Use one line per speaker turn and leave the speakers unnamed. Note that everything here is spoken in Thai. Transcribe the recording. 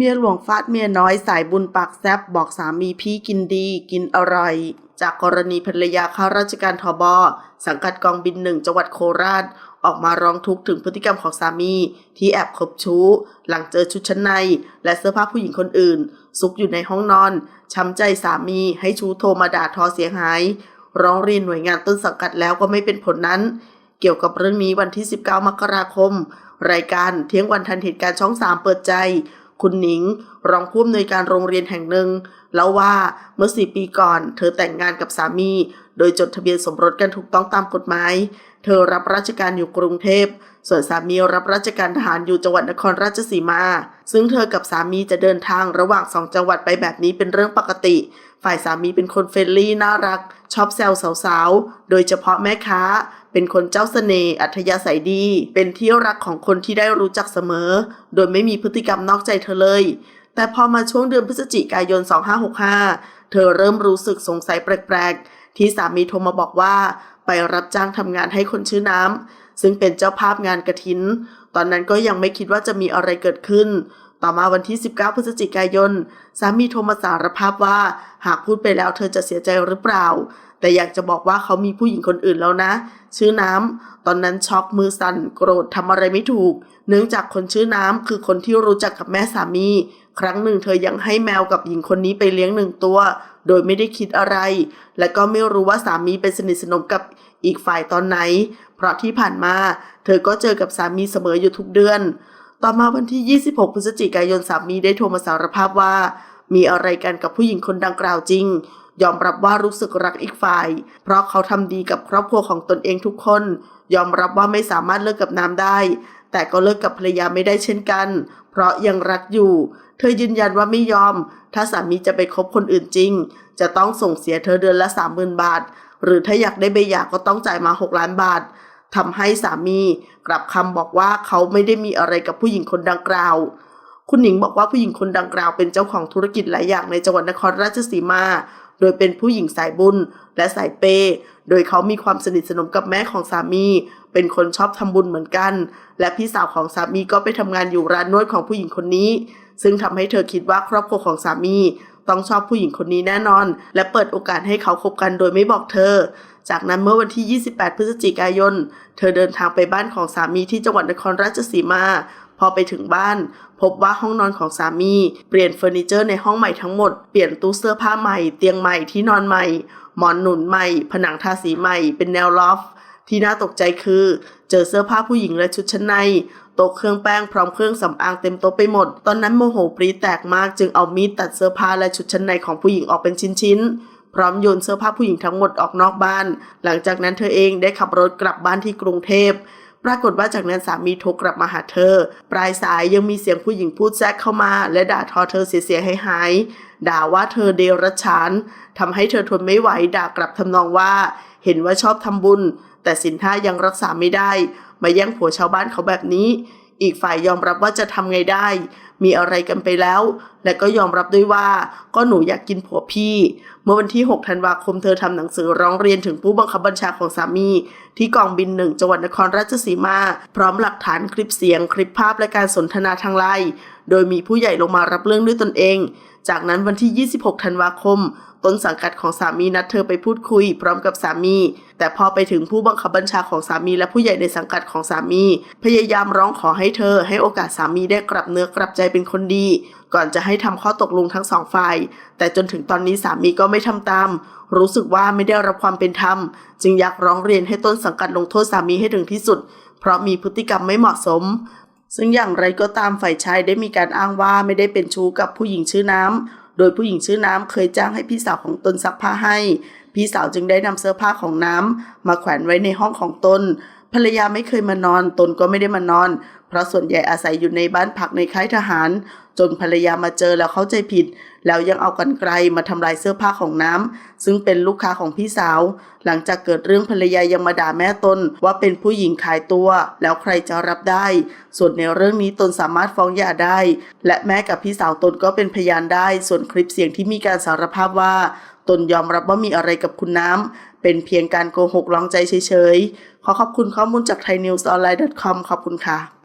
เมียหลวงฟาดเมียน้อยสายบุญปากแซบบอกสามีพี่กินดีกินอร่อย จากกรณีภรรยาข้าราชการทบสังกัดกองบินหนึ่งจังหวัดโคราช ออกมาร้องทุกข์ถึงพฤติกรรมของสามี ที่แอบคบชู้ หลังเจอชุดชั้นใน และเสื้อผ้าผู้หญิงคนอื่น ซุกอยู่ในห้องนอน ช้ำใจสามีให้ชู้โทรมาด่าทอเสียหาย ร้องเรียนหน่วยงานต้นสังกัดแล้วก็ไม่เป็นผลนั้น เกี่ยวกับเรื่องนี้วันที่ 19 มกราคม รายการเที่ยงวันทันเหตุการณ์ช่อง 3 เปิดใจ คุณหนิง รองผู้อำนวยการโรงเรียนแห่งหนึ่งเล่าว่าเมื่อสี่ปีก่อน เธอแต่งงานกับสามี โดยจดทะเบียนสมรสกันถูกต้องตามกฎหมาย เธอรับราชการอยู่กรุงเทพ ส่วนสามีรับราชการทหารอยู่จังหวัดนครราชสีมา ซึ่งเธอกับสามีจะเดินทางระหว่างสองจังหวัดไปแบบนี้เป็นเรื่องปกติ ฝ่ายสามีเป็นคนเฟรนลี่น่ารัก ชอบแซวสาวๆ โดยเฉพาะแม่ค้า เป็นคนเจ้าเสน่ห์อัธยาศัยดี เป็นที่รักของคนที่ได้รู้จักเสมอ โดยไม่มีพฤติกรรมนอกใจเธอเลย แต่พอมาช่วงเดือนพฤศจิกายน 2565 เธอเริ่มรู้สึกสงสัยแปลกๆ ที่สามีโทรมาบอกว่า ไปรับจ้างทำงานให้คนชื่อน้ำซึ่งเป็นเจ้าภาพงานกระถิน ตอนนั้นก็ยังไม่คิดว่าจะมีอะไรเกิดขึ้น ต่อมาวันที่ 19 พฤศจิกายน สามีโทรมาสารภาพว่า หากพูดไปแล้วเธอจะเสียใจหรือเปล่า แต่อยากจะบอกว่าเขามีผู้หญิงคนอื่นแล้วนะ ชื่อน้ำ ตอนนั้นช็อกมือสั่นโกรธทำอะไรไม่ถูก เนื่องจากคนชื่อน้ำคือคนที่รู้จักกับแม่สามี ครั้งหนึ่งเธอยังให้แมวกับหญิงคนนี้ไปเลี้ยงหนึ่งตัว โดยไม่ได้คิดอะไร และก็ไม่รู้ว่าสามีเป็นสนิทสนมกับอีกฝ่ายตอนไหน เพราะที่ผ่านมา เธอก็เจอกับสามีเสมออยู่ทุกเดือน ต่อมาวันที่ 26 พฤศจิกายนสามีได้โทรมาสารภาพว่า มีอะไรกันกับผู้หญิงคนดังกล่าวจริง ยอมรับว่ารู้สึกรักอีกฝ่าย เพราะเขาทำดีกับครอบครัวของตนเองทุกคน ยอมรับว่าไม่สามารถเลิกกับน้ำได้ แต่ก็เลิกกับภรรยาไม่ได้เช่นกัน เพราะยังรักอยู่ เธอยืนยันว่าไม่ยอม ถ้าสามีจะไปคบคนอื่นจริง จะต้องส่งเสียเธอเดือนละ 30,000 บาท หรือถ้าอยากได้ใบหย่าก็ต้องจ่ายมา 6 ล้านบาท ทำให้สามีกลับคำบอกว่าเขาไม่ได้มีอะไรกับผู้หญิงคนดังกล่าว คุณหนิงบอกว่าผู้หญิงคนดังกล่าวเป็นเจ้าของธุรกิจหลายอย่างในจังหวัดนครราชสีมา โดยเป็นผู้หญิงสายบุญและสายเปย์โดยเขามีความสนิทสนมกับแม่ของสามี เป็นคนชอบทำบุญเหมือนกัน และพี่สาวของสามีก็ไปทำงานอยู่ร้านนวดของผู้หญิงคนนี้ ซึ่งทำให้เธอคิดว่าครอบครัวของสามีต้องชอบผู้หญิงคนนี้แน่นอน และเปิดโอกาสให้เขาคบกันโดยไม่บอกเธอ จากนั้นเมื่อวันที่ 28 พฤศจิกายน เธอเดินทางไปบ้านของสามีที่จังหวัดนครราชสีมา พอไปถึงบ้าน พบว่าห้องนอนของสามี เปลี่ยนเฟอร์นิเจอร์ในห้องใหม่ทั้งหมด เปลี่ยนตู้เสื้อผ้าใหม่ เตียงใหม่ที่นอนใหม่ หมอนหนุนใหม่ ผนังทาสีใหม่ เป็นแนวลอฟที่น่าตกใจคือ เจอเสื้อผ้าผู้หญิงและชุดชั้นในโต๊ะเครื่องแป้งพร้อมเครื่องสำอางเต็มโต๊ะไปหมด ตอนนั้นโมโหปรีแตกมากจึงเอามีดตัดเสื้อผ้าและชุดชั้นในของผู้หญิงออกเป็นชิ้นๆ พร้อมโยนเสื้อผ้าผู้หญิงทั้งหมดออกนอกบ้าน หลังจากนั้นเธอเองได้ขับรถกลับบ้านที่กรุงเทพปรากฏว่าจากนั้นสามีโทรกลับมาหาเธอ ปลายสายยังมีเสียงผู้หญิงพูดแทรกเข้ามา และด่าทอเธอเสียหายหายด่าว่าเธอเดรัจฉานทำให้เธอทนไม่ไหวด่ากลับทำนองว่า เห็นว่าชอบทำบุญ แต่สินท่ายังรักษาไม่ได้ มาแย่งผัวชาวบ้านเขาแบบนี้ อีกฝ่ายยอมรับว่าจะทำไงได้ มีอะไรกันไปแล้ว และก็ยอมรับด้วยว่า ก็หนูอยากกินผัวพี่ เมื่อวันที่ 6 ธันวาคมเธอทำหนังสือร้องเรียนถึงผู้บังคับบัญชาของสามี ที่กองบินหนึ่งจังหวัดนครราชสีมา พร้อมหลักฐานคลิปเสียง คลิปภาพและการสนทนาทางไลน์โดยมีผู้ใหญ่ลงมารับเรื่องด้วยตนเอง จากนั้นวันที่ 26 ธันวาคม ต้นสังกัดของสามีนัดเธอไปพูดคุย พร้อมกับสามี แต่พอไปถึงผู้บังคับบัญชาของสามีและผู้ใหญ่ในสังกัดของสามี พยายามร้องขอให้เธอ ให้โอกาสสามีได้กลับเนื้อกลับใจเป็นคนดี ก่อนจะให้ทำข้อตกลงทั้งสองฝ่าย แต่จนถึงตอนนี้สามีก็ไม่ทำตาม รู้สึกว่าไม่ได้รับความเป็นธรรม จึงอยากร้องเรียนให้ต้นสังกัดลงโทษสามีให้ถึงที่สุด เพราะมีพฤติกรรมไม่เหมาะสมซึ่งอย่างไรก็ตามฝ่ายชายได้มีการอ้างว่าไม่ได้เป็นชู้กับผู้หญิงชื่อน้ำ โดยผู้หญิงชื่อน้ำเคยจ้างให้พี่สาวของตนซักผ้าให้ พี่สาวจึงได้นำเสื้อผ้าของน้ำมาแขวนไว้ในห้องของตน ภรรยาไม่เคยมานอน ตนก็ไม่ได้มานอน เพราะส่วนใหญ่อาศัยอยู่ในบ้านพักในค่ายทหาร จนภรรยามาเจอแล้วเข้าใจผิด แล้วยังเอากันไกลมาทำลายเสื้อผ้าของน้ำซึ่งเป็นลูกค้าของพี่สาว หลังจากเกิดเรื่องภรรยายังมาด่าแม่ตนว่าเป็นผู้หญิงขายตัว แล้วใครจะรับได้ ส่วนในเรื่องนี้ตนสามารถฟ้องหย่าได้ และแม่กับพี่สาวตนก็เป็นพยานได้ ส่วนคลิปเสียงที่มีการสารภาพว่า ตนยอมรับว่ามีอะไรกับคุณน้ำเป็นเพียงการโกหกลองใจเฉยๆขอขอบคุณข้อมูลจาก thainews online com ขอบคุณค่ะ